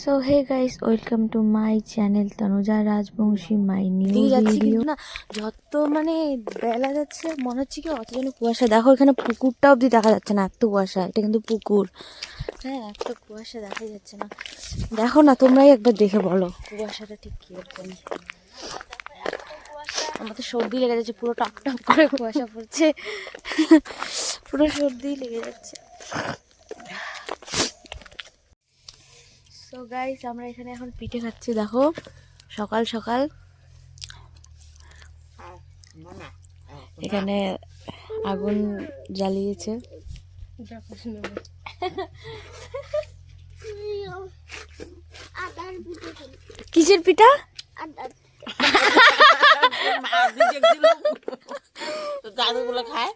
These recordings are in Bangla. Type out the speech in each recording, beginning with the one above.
So hey guys welcome to my channel Tanuja Rajbongshi my new video না যত মানে বেলা যাচ্ছে মনে হচ্ছে কি অত যেন কুয়াশা। দেখো এখানে পুকুরটা অবধি দেখা যাচ্ছে না এত কুয়াশা এটা কিন্তু পুকুর। হ্যাঁ এত কুয়াশা দেখা যাচ্ছে না। দেখো না তোমরাই একবার দেখে বলো কুয়াশাটা ঠিক কীরকম। আমার তো সর্দি লেগে যাচ্ছে পুরো টপ টপ করে কুয়াশা পড়ছে। পুরো সর্দি লেগে যাচ্ছে। সো গাইস আমরা এখানে এখন পিঠে খাচ্ছি দেখো। সকাল সকাল। এখানে আগুন জ্বালিয়েছে। কিসের পিঠা? দাদুগুলো খায়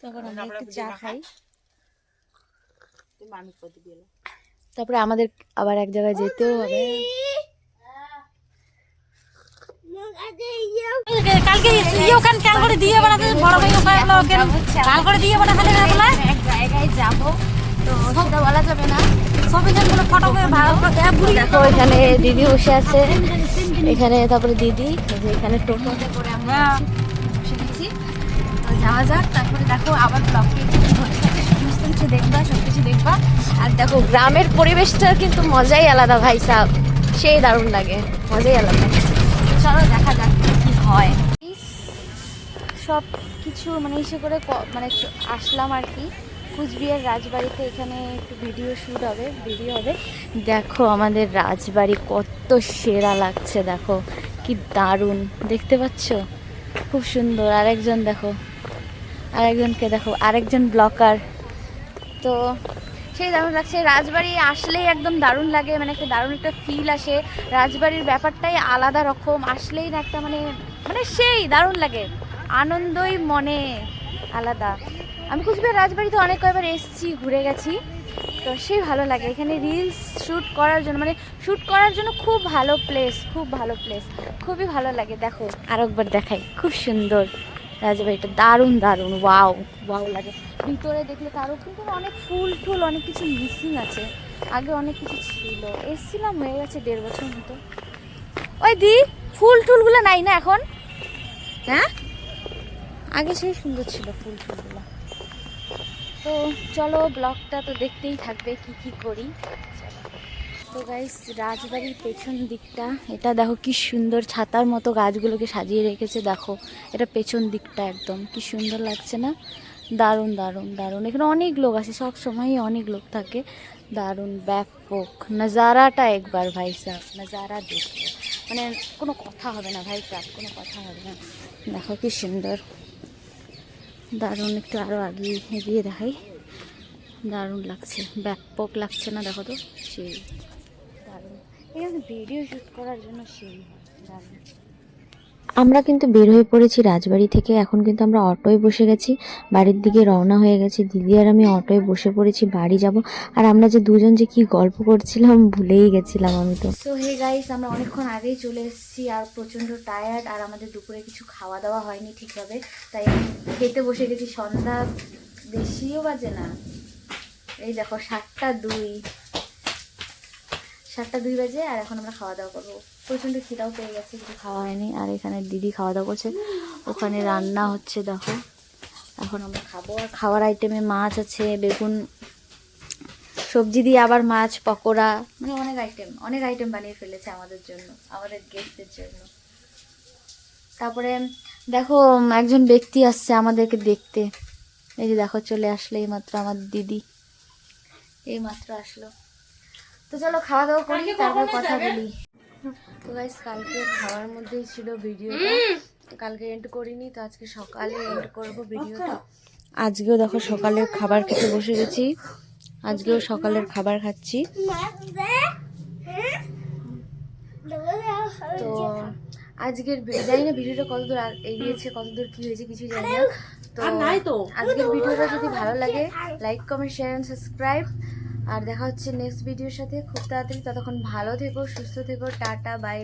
তখন আমরা চা খাই। মানুষ তারপরে আমাদের আবার এক জায়গায় যেতেও হবে। কালকে ইয়ে ওখানে করে দিয়ে বেড়াতে বড় ভাই ওখানে ওখানে কাল করে দিয়ে বেড়াতে না এক জায়গায় যাব তো সেটা বলা যাবে না। ছবিজনগুলো ফটো করে ভালো করে দেখো। এখানে দিদি বসে আছে। এখানে তারপরে দিদি এখানে টোটোতে করে আমরা বসে গেছি। যাওয়া যাক তারপরে দেখো আবার কিছু দেখবা সব কিছু দেখবা। আর দেখো, গ্রামের পরিবেশটা কিন্তু মজাই আলাদা ভাই সাহ সেই দারুণ লাগে, মজাই আলাদা। চলো দেখা যাক কি হয়। সব কিছু মানে এসে করে মানে আসলাম আর কি। কুচবিহার রাজবাড়িতে এখানে একটু ভিডিও শ্যুট হবে ভিডিও হবে। দেখো, আমাদের রাজবাড়ি কত সেরা লাগছে, দেখো। কি দারুণ, দেখতে পাচ্ছ? খুব সুন্দর। আরেকজন দেখো, আরেকজনকে দেখো, আরেকজন ব্লকার তো সেই দারুণ লাগছে। রাজবাড়ি আসলেই একদম দারুণ লাগে মানে একটা দারুণ একটা ফিল আসে। রাজবাড়ির ব্যাপারটাই আলাদা রকম, আসলেই না একটা মানে মানে সেই দারুণ লাগে। আনন্দই মনে আলাদা। আমি কুচবিহার রাজবাড়িতে অনেক কয়বার এসেছি, ঘুরে গেছি। তো সেই ভালো লাগে। এখানে রিলস শ্যুট করার জন্য মানে শ্যুট করার জন্য খুব ভালো প্লেস খুব ভালো প্লেস খুবই ভালো লাগে, দেখো। আরেকবার দেখাই, খুব সুন্দর। রাজবাড়িটা দারুণ দারুণ ওয়াও ওয়াও লাগে। ভিতরে দেখলে তারও কিন্তু অনেক ফুল টুল, অনেক কিছু মিসিং আছে। আগে অনেক কিছু ছিল। এসছিলাম হয়ে গেছে দেড় বছর মতো। ওই দি, ফুল টুলগুলো নাই না এখন? হ্যাঁ? আগে সেই সুন্দর ছিল ফুল টুলগুলো। তো চলো ব্লগটা তো দেখতেই থাকবে, কি কি করি। তো গাইস রাজবাড়ির পেছন দিকটা, এটা দেখো কি সুন্দর ছাতার মতো গাছগুলোকে সাজিয়ে রেখেছে, দেখো, এটা পেছন দিকটা একদম, কি সুন্দর লাগছে না? দারুণ দারুণ দারুণ, এখানে অনেক লোক আছে সব সময়ই অনেক লোক থাকে, দারুণ, ব্যাপক, নজারাটা একবার ভাই সাহ নজারা দেখো মানে কোনো কথা হবে না ভাই সাহ কোনো কথা হবে না, দেখো কি সুন্দর, দারুণ, একটু আরও আগে এগিয়ে দেখাই, দারুণ লাগছে, ব্যাপক লাগছে না দেখো তো, সেই। ভিডিও শ্যুট করার জন্য সেই আমরা কিন্তু বের হয়ে পড়েছি রাজবাড়ি থেকে এখন কিন্তু আমরা অটোয় বসে গেছি বাড়ির দিকে রওনা হয়ে গেছি। দিদি আর আমি অটোয় বসে পড়েছি বাড়ি যাব। আর আমরা যে দুজন যে কি গল্প করছিলাম ভুলেই গেছিলাম আমি তো। সো হে গাইস আমরা অনেকক্ষণ আগেই চলে এসেছি আর প্রচণ্ড টায়ার্ড আর আমাদের দুপুরে কিছু খাওয়া দাওয়া হয়নি ঠিকভাবে। তাই খেতে বসে গেছি সন্ধ্যা বেশিও বাজে না। এই দেখো সাতটা দুই। সাতটা দুই বাজে আর এখন আমরা খাওয়া দাওয়া করব। প্রচণ্ড খিদাও পেয়ে গেছে, কিছু খাওয়া হয়নি। আর এখানে দিদি খাওয়া দাওয়া করছে। ওখানে রান্না হচ্ছে, দেখো। এখন আমরা খাব। আর খাওয়ার আইটেমে মাছ আছে, বেগুন, সবজি দিয়ে আবার মাছ, পকোড়া মানে অনেক আইটেম অনেক আইটেম বানিয়ে ফেলেছে আমাদের জন্য, আমাদের গেস্টদের জন্য। তারপরে, দেখো একজন ব্যক্তি আসছে আমাদেরকে দেখতে। এই যে দেখো, চলে আসলে এই মাত্র আমার দিদি। এই মাত্র আসলো। তো চলো খাওয়া দাওয়া করি তারপর কথা বলি। তো গাইস কালকে খাওয়ার মধ্যেই ছিল ভিডিওটা কালকে এন্ড করিনি তো আজকে সকালে এন্ড করব ভিডিওটা আজকেও দেখো সকালে খাবার খেতে বসে গেছি। আজকেও সকালের খাবার খাচ্ছি। তো আজকের জানি না ভিডিওটা কতদূর এগিয়েছে কতদূর কি হয়েছে কিছু জানি না। তো নাই তো। আজকের ভিডিওটা যদি ভালো লাগে like comment share and subscribe আর দেখা হচ্ছে নেক্সট ভিডিওর সাথে। খুব তাড়াতাড়ি, ততক্ষণ ভালো থেকো, সুস্থ থেকো, টাটা বাই